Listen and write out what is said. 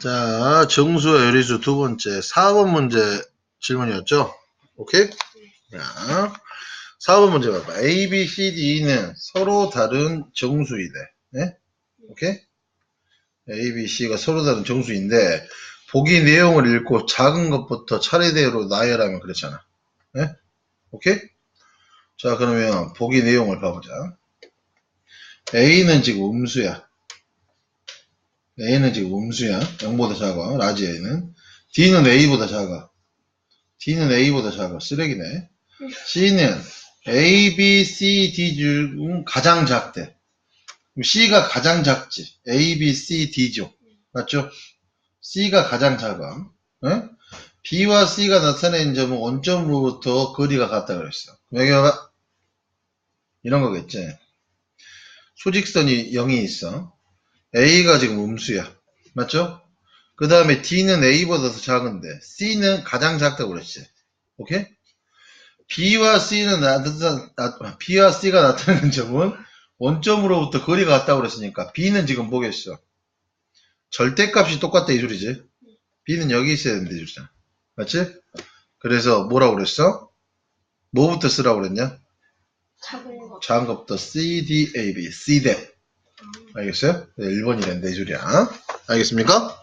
자, 정수와 요리수 두 번째, 4번 문제 질문이었죠? 오케이? 자, 4번 문제 봐봐. A, B, C, D는 서로 다른 정수이래. 네? 오케이? A, B, C가 서로 다른 정수인데, 보기 내용을 읽고 작은 것부터 차례대로 나열하면 그렇잖아. 네? 오케이? 자, 그러면 보기 내용을 봐보자. A는 지금 음수야. A는 지금 음수야. 0보다 작아. 라지 A는. D는 A보다 작아. D는 A보다 작아. 쓰레기네. C는 A, B, C, D 중 가장 작대. C가 가장 작지. A, B, C, D죠. 맞죠? C가 가장 작아. 응? B와 C가 나타낸 점은 원점으로부터 거리가 같다 그랬어. 여기 봐봐. 이런 거겠지. 수직선이 0이 있어. A가 지금 음수야. 맞죠? 그 다음에 D는 A보다 더 작은데 C는 가장 작다고 그랬지. 오케이? B와 C는 B와 C가 나타내는 점은 원점으로부터 거리가 같다고 그랬으니까 B는 지금 뭐겠어? 절대값이 똑같다 이 소리지. B는 여기 있어야 되는데 이 소리잖아. 맞지? 그래서 뭐라고 그랬어? 뭐부터 쓰라고 그랬냐? 작은 것부터 C, D, A, B, C 대. 알겠어요? 1번이 된다 이 소리야. 알겠습니까?